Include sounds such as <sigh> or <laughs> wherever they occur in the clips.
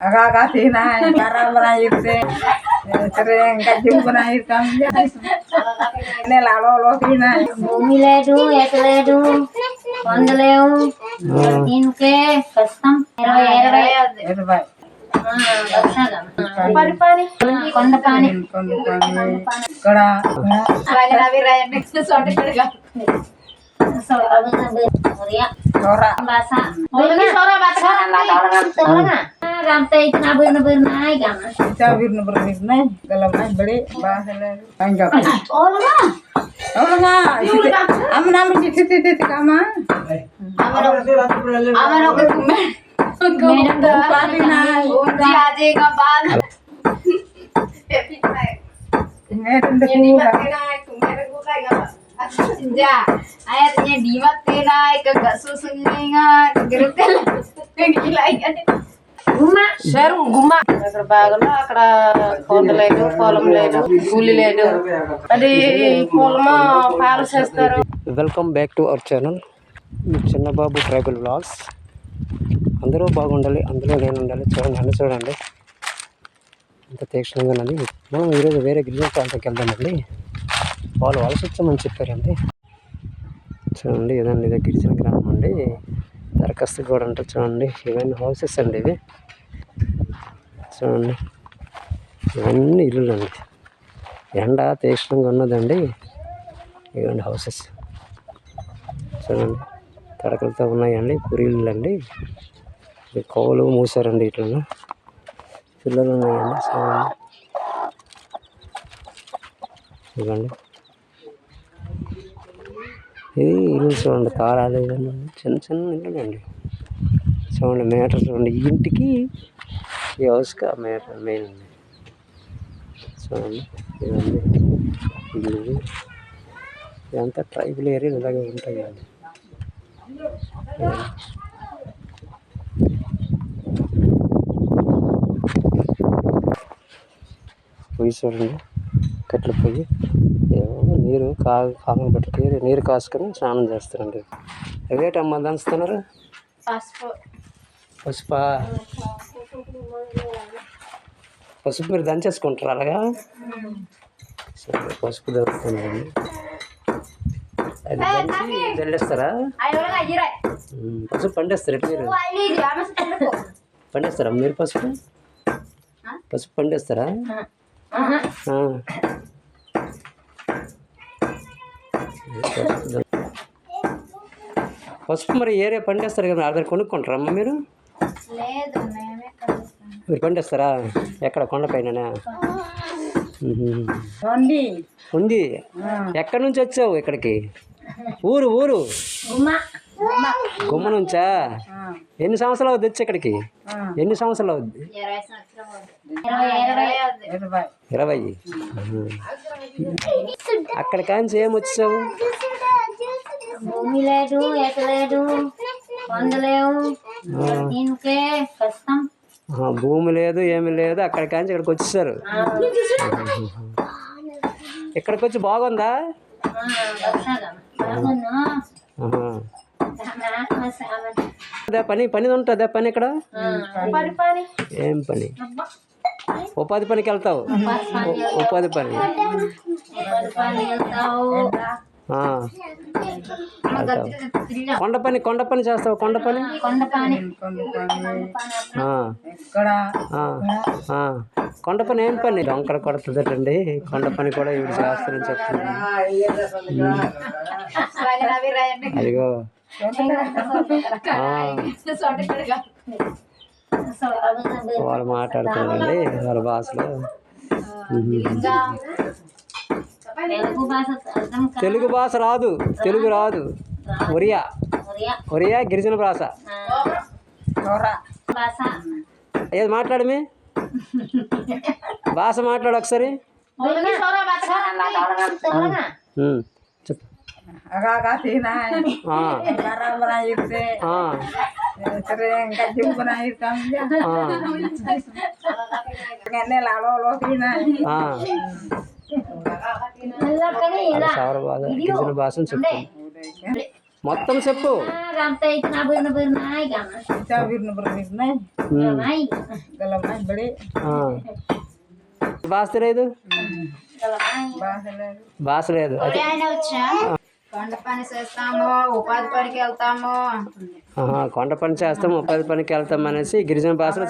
agak sih naik cara menaik sih sering kajung menaik kami ini lalu lo sih naik భూమి లేదు ఎట లేదు పొందలేవు దీనికే కష్టం ఇరవై ఇరవై itu baik పని పని కొండ పాని కొన్ని gantai kena birna birna ay. Kita dalam. Oh. Oh aku Jadi ayatnya dimat tenai kagak susun nengat gerutel gila ayatnya గుమ్మ చెరువు గుమ్మ. అక్కడ అక్కడ కొండ లేదు పొలం లేదు కూలి లేదు. అది పొలము పాలు చేస్తారు. Welcome back to our channel Chinnababu tribal blogs అందరూ బాగుండాలి అందులో నేను ఉండాలి చూడండి అన్ని చూడండి. ఇంత తీక్షణంగా ఉన్నది మనం ఈరోజు వేరే గిరిజన ప్రాంతంకి వెళ్దామండి. వాళ్ళు వలస వచ్చామని చెప్పారండి. చూడండి ఇదండి ఇది గిరిజన గ్రామం అండి. దరఖాస్తు కూడా అంటారు చూడండి. ఇవన్నీ హౌసెస్ అండి ఇవి. చూడండి. ఇవన్నీ ఇల్లులు అండి. ఎండ తీక్షణంగా ఉన్నదండి. ఇవన్నీ హౌసెస్ చూడండి. తడకలతో ఉన్నాయండి. పూరీలు అండి. ఇది కోవలు మూసారండి ఇట్లా పిల్లలు ఉన్నాయండి. చూడండి. ఇవ్వండి ఇది ఇల్లు చూడండి తాళాలు ఇవన్నీ చిన్న చిన్న ఇల్లు అండి. చూడండి మీటర్ చూడండి ఇంటికి ఈ హౌస్కి ఆ మీటర్ మెయిన్ ఉంది చూడండి ఇవన్నీ ఇల్లు ఇదంతా ట్రైబుల్ ఏరియా ఇలాగే ఉంటాయి అండి. పొయ్యి చూడండి కట్టెల పొయ్యి నీరు కా కాగని బట్టి నీరు కాసుకొని స్నానం చేస్తారండి. అవేటమ్మా దంచుతున్నారు పసుపు. పసుప? పసుపు మీరు దంచేసుకుంటారు అలాగా? సరే పసుపు దంచుతున్నారండి అది దంచి జల్లేస్తారా? పసుపు పండేస్తారు మీరు? పండేస్తారా మీరు పసుపు? పసుపు పండేస్తారా ఆ. పసుపు మరి ఏరియా పండేస్తారు కదా? అక్కడ కొనుక్కుంటారా అమ్మ మీరు? లేదు మేమే కలుస్తాం మీరు పండిస్తారా? ఎక్కడ? కొండపైన ఉంది. ఎక్కడి నుంచి వచ్చావు ఇక్కడికి? ఊరు ఊరు? గుమ్మ. నుంచా? ఎన్ని సంవత్సరాలు అవుద్ది వచ్చి ఇక్కడికి? ఎన్ని సంవత్సరాలు అవుద్ది? ఇరవై అక్కడ కాంచి ఏం వచ్చావు? భూమి లేదు ఎట లేదు పొందలేవు దీనికే కష్టం ఆ, భూమి లేదు ఏమి లేదు. అక్కడ కాంచి ఇక్కడికి వచ్చేసారు. ఇక్కడికి వచ్చి బాగుందా. అదే పని పని ఉంటుందా పని ఇక్కడ? ఏం పని? ఉపాధి పనికి వెళ్తావు? ఉపాధి పని. కొండ పని కొండ పని చేస్తావు? కొండ పని? కొండ పాని ఏం పని? డొంకర కొడుతుందటండి. కొండ పని కూడా ఇవి చేస్తారని చెప్తుంది. అదిగో. <laughs> వాళ్ళు మాట్లాడుతున్నారండి వాళ్ళ భాషలో. తెలుగు భాష రాదు తెలుగు రాదు. ఒరియా. ఒరియా గిరిజన భాష. ఏది మాట్లాడమే? భాష మాట్లాడు ఒకసారి. సౌర భాషను చెప్తాను మొత్తం చెప్పు. భాష లేదు భాష లేదు కొండ పని చేస్తాము ఉపాధి పనికి వెళ్తాము. కొండ పని చేస్తాం ఉపాధి పనికి వెళ్తాం అనేసి గిరిజన భాషలో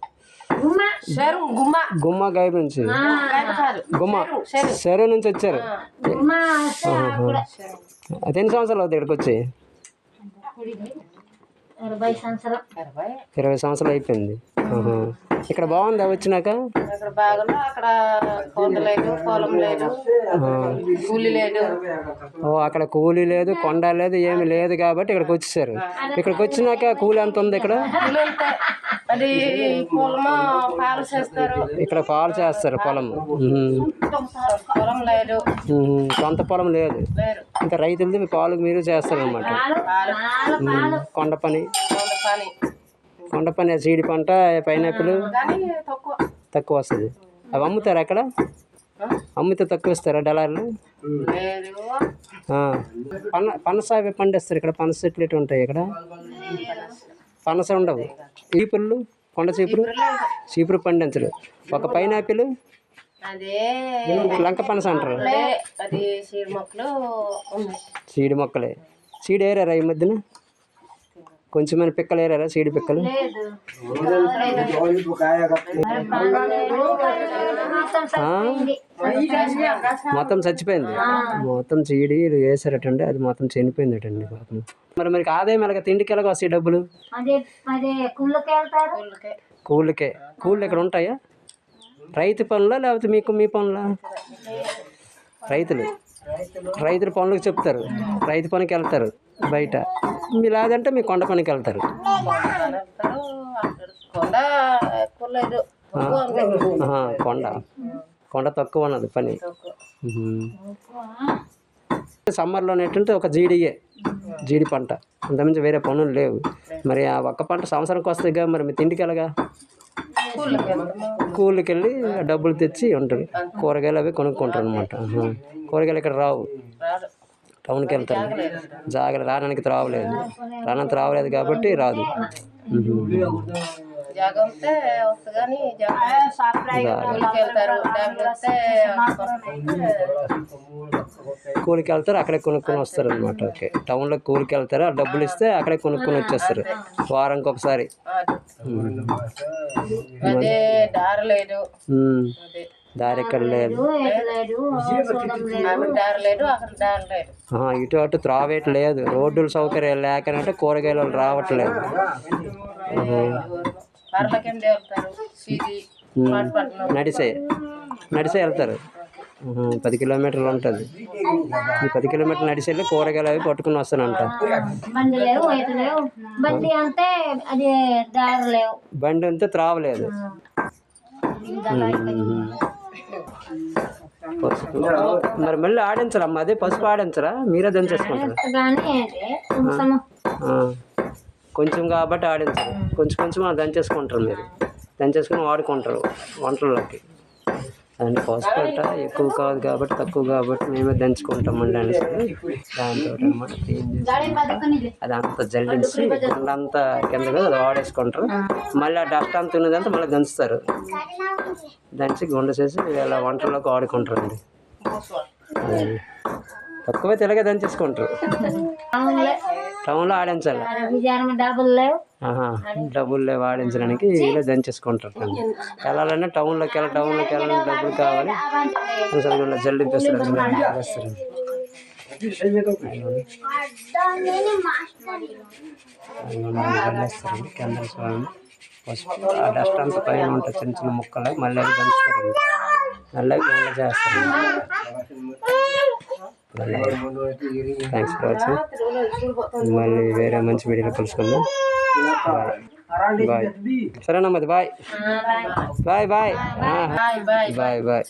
గుమ్మ గైబ్ నుంచి. గుమ్మ. సరు నుంచి వచ్చారు. ఎన్ని సంవత్సరాలు అవుతుంది ఇక్కడికి వచ్చి. ఇరవై సంవత్సరాలు అయిపోయింది. ఇక్కడ బాగుందా వచ్చినాక? అక్కడ బాగా అక్కడ కొండ లేదు పొలం లేదు కూలి లేదు. ఓ అక్కడ కూలీ లేదు కొండ లేదు ఏమి లేదు కాబట్టి ఇక్కడికి వచ్చేసారు. ఇక్కడికి వచ్చినాక కూలి ఎంత ఉంది ఇక్కడ? అది పొలము పాలు చేస్తారు. ఇక్కడ పాలు చేస్తారు పొలం. లేదు. సొంత పొలం లేదు. ఇంకా రైతులది పాలు మీరు చేస్తారు అనమాట. కొండ పని. కొండ పని సీడి పంట పైనాపిల్ తక్కువ. వస్తుంది. అవి అమ్ముతారా అక్కడ? అమ్మితే తక్కువ ఇస్తారా డలార్లు. పన పనస అవి పండిస్తారు ఇక్కడ. పనస చెట్లు ఎటు ఉంటాయి ఇక్కడ? పనస ఉండవు. చీపుర్లు కొండ చీపురు చీపురు పండించరు. ఒక పైనాపిల్? లంక పనస అంటారు. సీడి మొక్కలే. సీడ్ ఏరారా ఈ మధ్యన? కొంచెమైన పిక్కలు ఏరారా సీడి పిక్కలు. మొత్తం చచ్చిపోయింది? మొత్తం చీడి వేసారటండి అది మొత్తం చనిపోయిందటండి పాపం. మరి మరి ఆదాయం ఎలాగ తిండికి ఎలాగ వస్తాయి డబ్బులు? కుళ్ళకి కూళ్ళు ఇక్కడ ఉంటాయా? రైతు పనులా లేకపోతే మీకు మీ పనులా? రైతులు. రైతుల పనులకు చెప్తారు. రైతు పనికి వెళ్తారు. బయట. మీ లేదంటే మీ కొండ పనికి వెళ్తారు. కొండ. కొండ తక్కువ ఉన్నది పని. సమ్మర్లో ఏంటంటే ఒక జీడియే జీడి పంట. అంతమించి వేరే పనులు లేవు. మరి ఆ ఒక్క పంట సంవత్సరంకి వస్తాయిగా మరి మీ తిండికి ఎలాగా? కూలికి వెళ్ళి డబ్బులు తెచ్చి ఉంటుంది. కూరగాయలు అవి కొనుక్కుంటారు అనమాట కూరగాయలు ఇక్కడ రావు. టౌన్కి వెళ్తారు జాగ్రత్త. రావడానికి త్రావలేదు రానంత రావలేదు కాబట్టి రాదు. కూలికి వెళ్తారు అక్కడే కొనుక్కొని వస్తారు అనమాట ఓకే. టౌన్లో కూలికి వెళ్తారు ఆ డబ్బులు ఇస్తే అక్కడే కొనుక్కొని వచ్చేస్తారు. వారానికి ఒకసారి అదే దారి లేదు. ఇటు అటు త్రావేట్ లేదు రోడ్డుల సౌకర్యం లేకనంటే కూరగాయలు రావట్లేదు. నడిసే నడిసే వెళ్తారు. పది కిలోమీటర్లు ఉంటుంది. ఈ పది కిలోమీటర్లు నడిచి వెళ్ళి కూరగాయలు అవి పట్టుకుని వస్తానంట. బండి లేవు ఎటు లేవు. బండి అంటే అది దారి లేవు బండి అంతే త్రావలేదు. పసుపు. మరి మళ్ళీ ఆడించరా? అమ్మ అదే పసుపు ఆడించరా? మీరే దంచేసుకుంటారు కొంచెం కాబట్టి ఆడించరు. కొంచెం కొంచెం దంచేసుకుంటారు మీరు. దంచేసుకుని వాడుకుంటారు వంటల్లోకి అంటే పసుపట ఎక్కువ కాదు కాబట్టి తక్కువ కాబట్టి మేమే దంచుకుంటామండి అనేసి దాంతో అనమాట క్లీన్ చేసి అది అంతా జల్లించి అంతా కిందగా అది వాడేసుకుంటారు. మళ్ళీ ఆ డస్ట్ అంతా ఉన్నదంతా మళ్ళీ దంచుతారు. దంచి గుండ చేసి ఇలా వంటల్లోకి వాడుకుంటారండి. అది. తక్కువే తెలగే దంచేసుకుంటారు. టౌన్లో ఆడించాలి. డబ్బులు లేవు ఆహా, డబ్బులు వాడించడానికి ఇలా దంచేసుకుంటారు వెళ్ళాలన్నా టౌన్లోకి వెళ్ళి టౌన్లోకి వెళ్ళాలని డబ్బులు కావాలి. ఇలా జల్లింపేస్తారు వేస్తారు జల్లేస్తారండి కింద చూడండి పసుపు ఆ డస్ట్ అంతా పైన ఉంటుంది చిన్న చిన్న ముక్కలు మళ్ళీ మళ్ళీ గుండ చేస్తారండి థ్యాంక్స్ ఫర్ వాచింగ్ మళ్ళీ వేరే మంచి వీడియోలో కలుసుకుందాం. బాయ్ బాయ్ సరేనా మరి bye bye bye bye bye bye bye